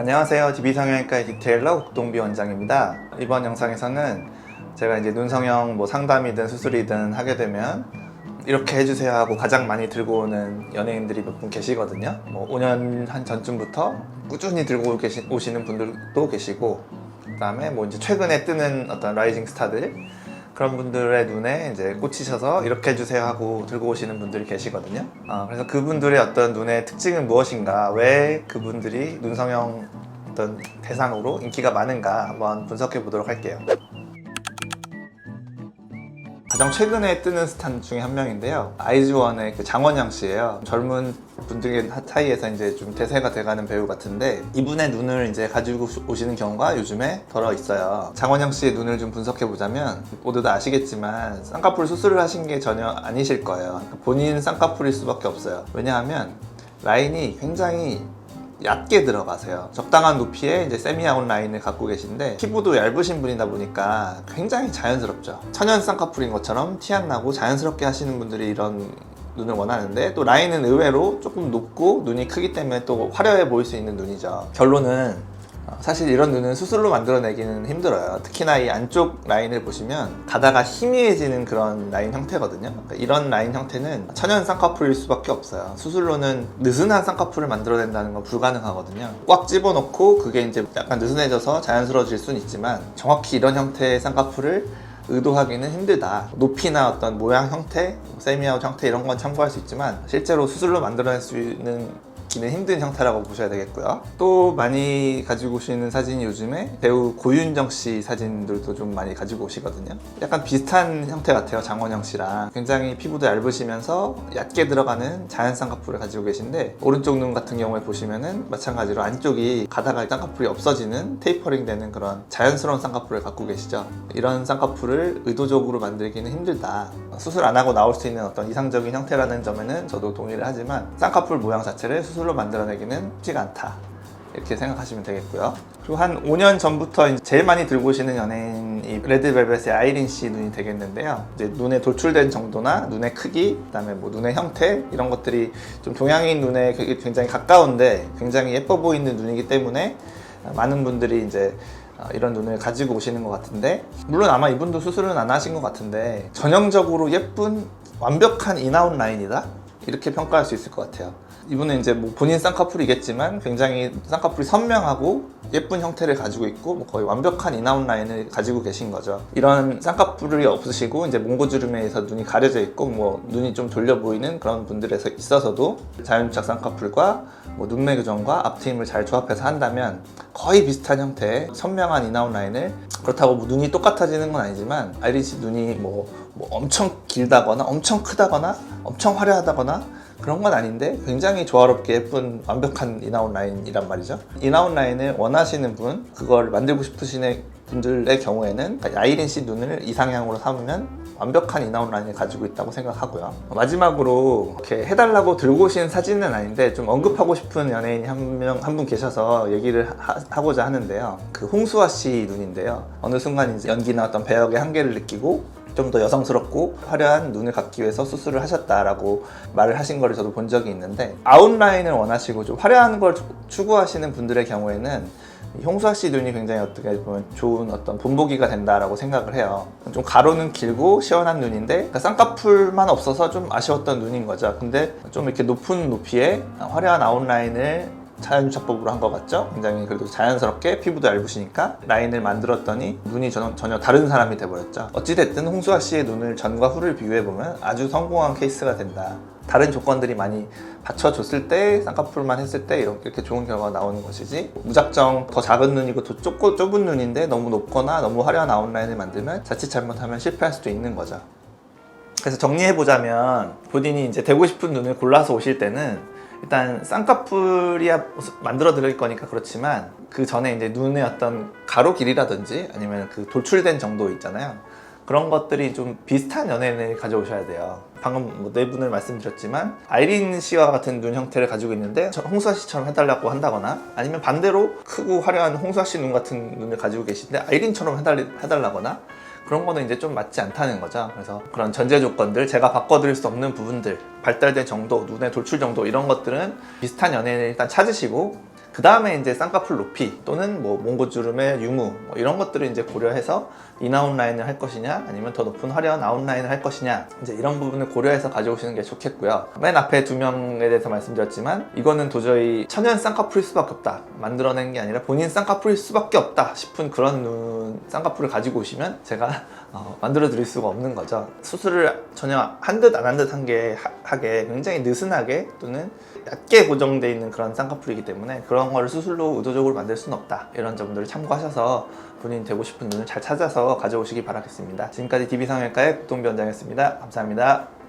안녕하세요. DB 성형외과의 디테일러 국동비 원장입니다. 이번 영상에서는 제가 이제 눈 성형 뭐 상담이든 수술이든 하게 되면 이렇게 해주세요 하고 가장 많이 들고 오는 연예인들이 몇 분 계시거든요. 뭐 5년 한 전쯤부터 꾸준히 들고 오시는 분들도 계시고, 그다음에 뭐 이제 최근에 뜨는 어떤 라이징 스타들 그런 분들의 눈에 이제 꽂히셔서 이렇게 해주세요 하고 들고 오시는 분들이 계시거든요. 어, 그래서 그분들의 어떤 눈의 특징은 무엇인가, 왜 그분들이 눈성형 어떤 대상으로 인기가 많은가 한번 분석해 보도록 할게요. 가장 최근에 뜨는 스타 중에 한 명인데요. 아이즈원의 그 장원영 씨예요. 젊은 분들 사이에서 이제 좀 대세가 돼가는 배우 같은데 이분의 눈을 이제 가지고 오시는 경우가 요즘에 덜어 있어요. 장원영 씨의 눈을 좀 분석해 보자면 모두 다 아시겠지만 쌍꺼풀 수술을 하신 게 전혀 아니실 거예요. 본인 쌍꺼풀일 수밖에 없어요. 왜냐하면 라인이 굉장히 얕게 들어가세요. 적당한 높이의 이제 세미아웃 라인을 갖고 계신데 피부도 얇으신 분이다 보니까 굉장히 자연스럽죠. 천연 쌍꺼풀인 것처럼 티 안 나고 자연스럽게 하시는 분들이 이런 눈을 원하는데 또 라인은 의외로 조금 높고 눈이 크기 때문에 또 화려해 보일 수 있는 눈이죠. 결론은 어, 사실 이런 눈은 수술로 만들어내기는 힘들어요. 특히나 이 안쪽 라인을 보시면 가다가 희미해지는 그런 라인 형태거든요. 그러니까 이런 라인 형태는 천연 쌍꺼풀일 수밖에 없어요. 수술로는 느슨한 쌍꺼풀을 만들어낸다는 건 불가능하거든요. 꽉 집어넣고 그게 이제 약간 느슨해져서 자연스러워질 수는 있지만 정확히 이런 형태의 쌍꺼풀을 의도하기는 힘들다. 높이나 어떤 모양 형태, 세미아웃 형태 이런 건 참고할 수 있지만 실제로 수술로 만들어낼 수 있는 기는 힘든 형태라고 보셔야 되겠고요. 또 많이 가지고 오시는 사진이 요즘에 배우 고윤정 씨 사진들도 좀 많이 가지고 오시거든요. 약간 비슷한 형태 같아요. 장원영 씨랑. 굉장히 피부도 얇으시면서 얕게 들어가는 자연 쌍꺼풀을 가지고 계신데 오른쪽 눈 같은 경우에 보시면은 마찬가지로 안쪽이 가다가 쌍꺼풀이 없어지는 테이퍼링 되는 그런 자연스러운 쌍꺼풀을 갖고 계시죠. 이런 쌍꺼풀을 의도적으로 만들기는 힘들다. 수술 안 하고 나올 수 있는 어떤 이상적인 형태라는 점에는 저도 동의를 하지만 쌍꺼풀 모양 자체를 수술 로 만들어내기는 쉽지가 않다. 이렇게 생각하시면 되겠고요. 그리고 한 5년 전부터 제일 많이 들고 오시는 연예인이 레드벨벳의 아이린 씨 눈이 되겠는데요. 이제 눈에 돌출된 정도나 눈의 크기, 그다음에 뭐 눈의 형태 이런 것들이 좀 동양인 눈에 굉장히 가까운데 굉장히 예뻐 보이는 눈이기 때문에 많은 분들이 이제 어, 이런 눈을 가지고 오시는 것 같은데 물론 아마 이분도 수술은 안 하신 것 같은데 전형적으로 예쁜 완벽한 인아웃 라인이다 이렇게 평가할 수 있을 것 같아요. 이분은 이제 뭐 본인 쌍꺼풀이겠지만 굉장히 쌍꺼풀이 선명하고 예쁜 형태를 가지고 있고 뭐 거의 완벽한 인아웃 라인을 가지고 계신 거죠. 이런 쌍꺼풀이 없으시고 이제 몽고주름에 의해서 눈이 가려져 있고 뭐 눈이 좀 돌려 보이는 그런 분들에서 있어서도 자연착 쌍꺼풀과 뭐 눈매 교정과 앞트임을 잘 조합해서 한다면 거의 비슷한 형태의 선명한 인아웃 라인을 그렇다고 뭐 눈이 똑같아지는 건 아니지만 아이린 씨 눈이 뭐, 뭐 엄청 길다거나 엄청 크다거나 엄청 화려하다거나 그런 건 아닌데 굉장히 조화롭게 예쁜 완벽한 인아웃 라인이란 말이죠. 인아웃 라인을 원하시는 분, 그걸 만들고 싶으신 분들의 경우에는 아이린 씨 눈을 이상향으로 삼으면 완벽한 인아웃 라인을 가지고 있다고 생각하고요. 마지막으로 이렇게 해달라고 들고 오신 사진은 아닌데 좀 언급하고 싶은 연예인이 한명 한 분 계셔서 얘기를 하, 고자 하는데요. 그 홍수아 씨 눈인데요. 어느 순간 이제 연기나 어떤 배역의 한계를 느끼고 좀 더 여성스럽고 화려한 눈을 갖기 위해서 수술을 하셨다라고 말을 하신 거를 저도 본 적이 있는데 아웃라인을 원하시고 좀 화려한 걸 추구하시는 분들의 경우에는 이 홍수아 씨 눈이 굉장히 어떻게 보면 좋은 어떤 본보기가 된다라고 생각을 해요. 좀 가로는 길고 시원한 눈인데 그러니까 쌍꺼풀만 없어서 좀 아쉬웠던 눈인 거죠. 근데 좀 이렇게 높은 높이에 화려한 아웃라인을 자연유착법으로 한 것 같죠? 굉장히 그래도 자연스럽게 피부도 얇으시니까 라인을 만들었더니 눈이 전혀, 전혀 다른 사람이 돼버렸죠. 어찌됐든 홍수아 씨의 눈을 전과 후를 비교해보면 아주 성공한 케이스가 된다. 다른 조건들이 많이 받쳐줬을 때 쌍꺼풀만 했을 때 이렇게 좋은 결과가 나오는 것이지 무작정 더 작은 눈이고 더 좁고 좁은 눈인데 너무 높거나 너무 화려한 아웃라인을 만들면 자칫 잘못하면 실패할 수도 있는 거죠. 그래서 정리해보자면 본인이 이제 되고 싶은 눈을 골라서 오실 때는 일단 쌍꺼풀이야 만들어 드릴 거니까 그렇지만 그 전에 이제 눈의 어떤 가로 길이라든지 아니면 그 돌출된 정도 있잖아요. 그런 것들이 좀 비슷한 연예인을 가져오셔야 돼요. 방금 뭐 네 분을 말씀드렸지만 아이린 씨와 같은 눈 형태를 가지고 있는데 홍수아 씨처럼 해달라고 한다거나 아니면 반대로 크고 화려한 홍수아 씨 눈 같은 눈을 가지고 계신데 아이린처럼 해달, 해달라거나 그런 거는 이제 좀 맞지 않다는 거죠. 그래서 그런 전제 조건들, 제가 바꿔드릴 수 없는 부분들, 발달된 정도, 눈의 돌출 정도 이런 것들은 비슷한 연예인을 일단 찾으시고 그 다음에 이제 쌍꺼풀 높이 또는 뭐 몽고주름의 유무 뭐 이런 것들을 이제 고려해서 인아웃 라인을 할 것이냐 아니면 더 높은 화려한 아웃 라인을 할 것이냐 이제 이런 부분을 고려해서 가져오시는 게 좋겠고요. 맨 앞에 두 명에 대해서 말씀드렸지만 이거는 도저히 천연 쌍꺼풀일 수밖에 없다. 만들어낸 게 아니라 본인 쌍꺼풀일 수밖에 없다 싶은 그런 눈 쌍꺼풀을 가지고 오시면 제가 어, 만들어 드릴 수가 없는 거죠. 수술을 전혀 한 듯 안 한 듯 한 게 하게 굉장히 느슨하게 또는 얕게 고정되어 있는 그런 쌍꺼풀이기 때문에 그런 거를 수술로 의도적으로 만들 수는 없다. 이런 점들을 참고하셔서 본인 되고 싶은 눈을 잘 찾아서 가져오시기 바라겠습니다. 지금까지 DB성형외과의 국동비원장이었습니다. 감사합니다.